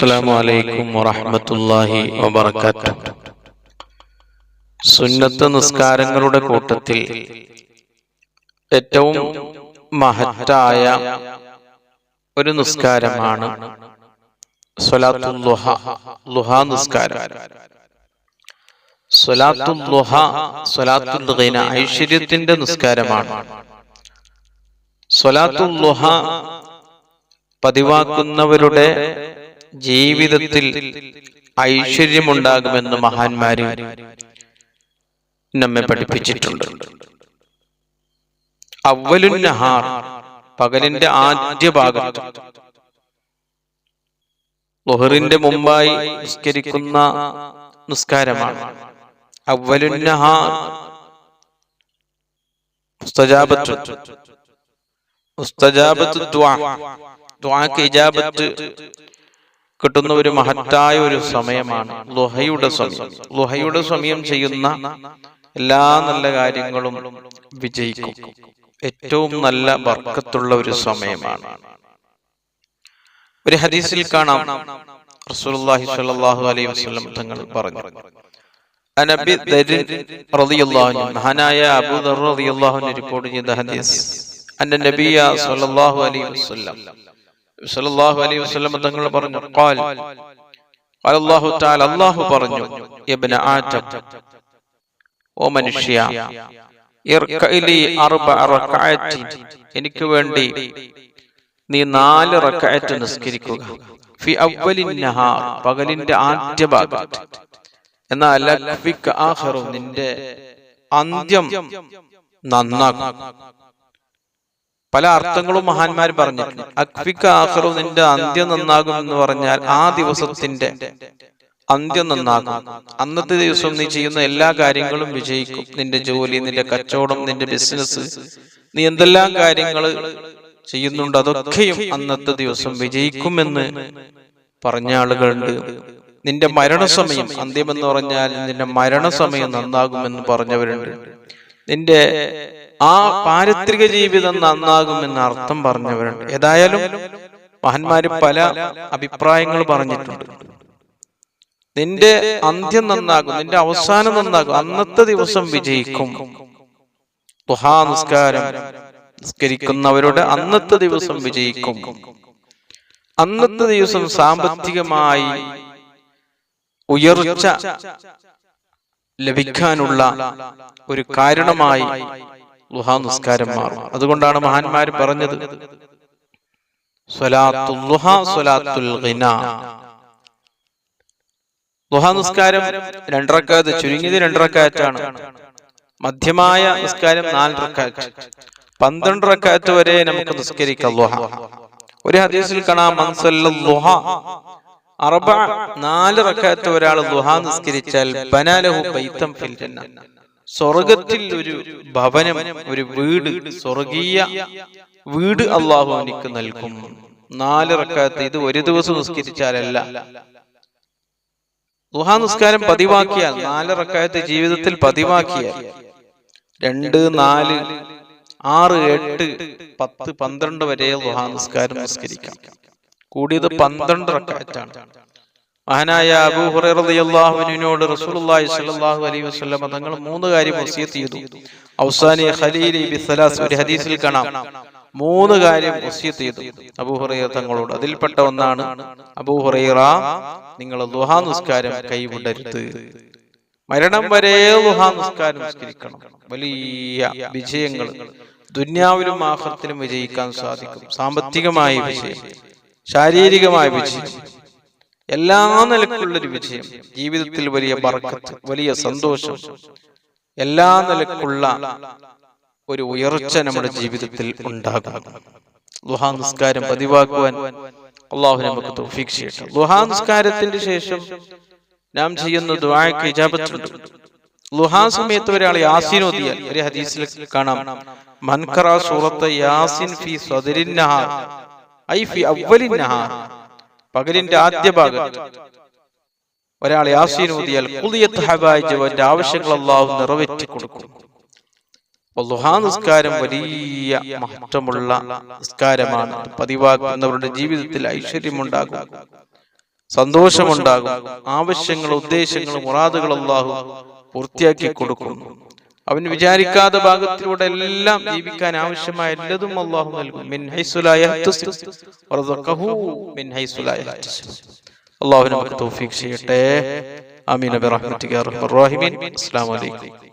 السلام عليكم ورحمة الله وبركاته സുന്നത്ത് നിസ്കാരങ്ങളുടെ കൂട്ടത്തിൽ ഏറ്റവും മഹത്തായ ഒരു നിസ്കാരമാണ് സ്വലാത്തുൽ ലുഹ ലുഹ നിസ്കാരം സ്വലാത്തുൽ ലുഹ സ്വലാത്തുൽ ഗിന ഐശ്വര്യത്തിന്റെ നിസ്കാരമാണ് സ്വലാത്തുൽ ലുഹ പതിവാക്കുന്നവരുടെ ജീവിതത്തിൽ ഐശ്വര്യമുണ്ടാകുമെന്ന് മഹാന്മാര് നമ്മെ പഠിപ്പിച്ചിട്ടുണ്ട്. അവലുന്നഹാർ പകലിന്റെ ആദ്യ ഭാഗത്ത്. ലൊഹറിന്റെ മുമ്പായി നിസ്കരിക്കുന്ന നിസ്കാരമാണ്. അവലുന്നഹാർ മുസ്തജാബത്ത്. മുസ്തജാബത്ത് ദുആ. ദ്വാക്ക് ഇജാബത്ത് കിട്ടുന്ന ഒരു മഹത്തായ ഒരു സമയമാണ് ലുഹയുടെ സമയം. ലുഹയുടെ സമയം ചെയ്യുന്ന എല്ലാ നല്ല കാര്യങ്ങളും വിജയിക്കും. ഏറ്റവും നല്ല വർക്കത്തുള്ള ഒരു സമയമാണ്. ഒരു ഹദീസിൽ കാണാം. റസൂലുള്ളാഹി സ്വല്ലല്ലാഹു അലൈഹി വസല്ലം തങ്ങൾ പറഞ്ഞു. അനബി ദരി റളിയല്ലാഹു അൻഹു മഹാനായ അബൂ ദർ റളിയല്ലാഹു അൻഹു റിപ്പോർട്ട് ചെയ്ത ഹദീസ്. അന്ന നബിയ സ്വല്ലല്ലാഹു അലൈഹി വസല്ലം സ്വല്ലല്ലാഹു അലൈഹി വസല്ലം തങ്ങൾ പറഞ്ഞു ഖാൽ. ഖാൽ. അല്ലാഹു തആല അല്ലാഹു പറഞ്ഞു ഇബ്ന ആദം. ഓ മനുഷ്യ ഇർകഇലി അർബഅ റകഅത്തി എനിക്ക് വേണ്ടി നീ നാല് റകഅത്ത് നിസ്കരിക്കുക. ഫി അവ്വലിൻ നഹാർ പകലിന്റെ ആദ്യ ഭാഗത്ത്. എന്നാൽ ലഖ്ഫിക ആഖിറു നിന്റെ അന്ത്യം നന്നാക്കും പല അർത്ഥങ്ങളും മഹാന്മാർ പറഞ്ഞിട്ടുണ്ട് അക്ഫിക്ക ആഹ്റു നിന്റെ അന്ത്യം നന്നാകും എന്ന് പറഞ്ഞാൽ ആ ദിവസത്തിന്റെ അന്ത്യം നന്നാകും. അന്നത്തെ ദിവസം നീ ചെയ്യുന്ന എല്ലാ കാര്യങ്ങളും വിജയിക്കും. നിന്റെ ജോലി നിന്റെ കച്ചവടം നിന്റെ ബിസിനസ് നീ എന്തെല്ലാം കാര്യങ്ങൾ ചെയ്യുന്നുണ്ട് അതൊക്കെയും അന്നത്തെ ദിവസം വിജയിക്കുമെന്ന് പറഞ്ഞ ആളുകളുണ്ട്. നിന്റെ മരണസമയം അന്ത്യം എന്ന് പറഞ്ഞാൽ നിന്റെ മരണസമയം നന്നാകുമെന്ന് പറഞ്ഞവരുണ്ട്. നിന്റെ ആ പാരിത്രിക ജീവിതം നന്നാകുമെന്ന് അർത്ഥം പറഞ്ഞവരുണ്ട്. ഏതായാലും മഹന്മാര് പല അഭിപ്രായങ്ങൾ പറഞ്ഞിട്ടുണ്ട്. നിന്റെ അന്ത്യം നന്നാകും നിന്റെ അവസാനം നന്നാകും അന്നത്തെ ദിവസം വിജയിക്കും. തുഹാ നിസ്കാരം. നിസ്കരിക്കുന്നവരുടെ അന്നത്തെ ദിവസം വിജയിക്കും. അന്നത്തെ ദിവസം സാമ്പത്തികമായി ഉയർച്ച ലഭിക്കാനുള്ള ഒരു കാരണമായി ലുഹാ നിസ്കാരം മാറും അതുകൊണ്ടാണ് മഹാന്മാർ പറഞ്ഞത് ലുഹ നിസ്കാരം രണ്ടറക്കാത്ത് ചുരുങ്ങിയത് രണ്ടറക്കാറ്റാണ്. മധ്യമായ നിസ്കാരം നാല് റക്കാറ്റ് പന്ത്രണ്ട് റക്കാറ്റ് വരെ നമുക്ക് നിസ്കരിക്കാം ഒരു ഹദീസിൽ കാണാം അറബ നാല് റക്കാത്ത് ഒരാൾ ദുഹാ നിസ്കരിച്ചാൽ ബനാലഹു ബൈത്തം ഫിൽ ജന്ന. സ്വർഗത്തിൽ ഒരു ഭവനം ഒരു വീട് സ്വർഗീയ വീട് അള്ളാഹു എനിക്ക് നൽകും. നാല് റക്കാത്ത് ഇത് ഒരു ദിവസം നിസ്കരിച്ചാലല്ല. ദുഹാ നിസ്കാരം പതിവാക്കിയാൽ നാല് റക്കാത്ത് ജീവിതത്തിൽ പതിവാക്കിയാൽ രണ്ട് നാല് ആറ് എട്ട് പത്ത് പന്ത്രണ്ട് വരെ ദുഹാ നിസ്കാരം നിസ്കരിക്കാം. കൂടിയത് പന്ത്രണ്ട് റക്കാറ്റാണ് മഹാനായ അബൂ ഹുറൈറളിയല്ലാഹുവിനോട് റസൂലുള്ളാഹി സ്വല്ലല്ലാഹു അലൈഹി വസല്ലം തങ്ങൾ മൂന്ന് കാര്യം വസിയത്ത് ചെയ്തു. ഔസാനി ഖലീലി ബിസലാസ് ഒരു ഹദീസിൽ കാണാം. മൂന്ന് കാര്യം വസിയത്ത് ചെയ്തു അബൂഹുറൈ തങ്ങളോട്. അതിൽപ്പെട്ട ഒന്നാണ് അബൂഹുറൈറ നിങ്ങൾ ദുഹാ നിസ്കാരം കൈവിടരുത്. മരണം വരെ ദുഹാ നിസ്കാരം നിസ്കരിക്കണം. വലിയ വിജയങ്ങൾ ദുന്യാവിലും ആഹ്ലത്തിലും വിജയിക്കാൻ സാധിക്കും. സാമ്പത്തികമായ വിജയം. ശാരീരികമായ വിജയം. എല്ലാ നിലക്കുള്ളൊരു വിജയം. ജീവിതത്തിൽ വലിയ ബർക്കത്ത് വലിയ സന്തോഷം. എല്ലാ നിലക്കുള്ള ഒരു ഉയർച്ച നമ്മുടെ ജീവിതത്തിൽ ഉണ്ടാകും. ലുഹാ നിസ്കാരം പതിവാക്കുവാൻ അള്ളാഹു നമുക്ക് തൗഫീഖ് ചെയ്യട്ടെ. ശേഷം നാം ചെയ്യുന്ന ദുആക്ക് ഇജാബത്തുണ്ട്. ലുഹാ സമയത്ത് ഒരാൾ യാസിൻ ഓതിയാൽ ഒരു ഹദീസിൽ കാണാം. മൻകറ സൂറത്ത് യാസിൻ ഫി സദരിൻ ഐ ഫി പകലിന്റെ ആദ്യ ഭാഗം. ഒരാൾ യാസീൻ ഓതിയാൽ കുളിയത്ത് ഹബായിജ് അവന്റെ ആവശ്യങ്ങൾ അള്ളാഹു നിറവേറ്റി കൊടുക്കും. നിസ്കാരം വലിയ മഹത്വമുള്ള നിസ്കാരമാണ്. പതിവാക്കുന്നവരുടെ ജീവിതത്തിൽ ഐശ്വര്യമുണ്ടാകും. സന്തോഷമുണ്ടാകും. ആവശ്യങ്ങളും ഉദ്ദേശങ്ങളും മുറാദുകൾ അള്ളാഹു പൂർത്തിയാക്കി കൊടുക്കുന്നു അവൻ വിചാരിക്കാത്ത ഭാഗത്തിലൂടെ എല്ലാം ജീവിക്കാൻ ആവശ്യമായ എല്ലതും അള്ളാഹു നൽകും. അള്ളാഹു നമുക്ക് തൗഫീഖ് ചെയ്യട്ടെ. ബിറഹ്മതിക യാ അർഹമർ അസ്സലാമു അലൈക്കും.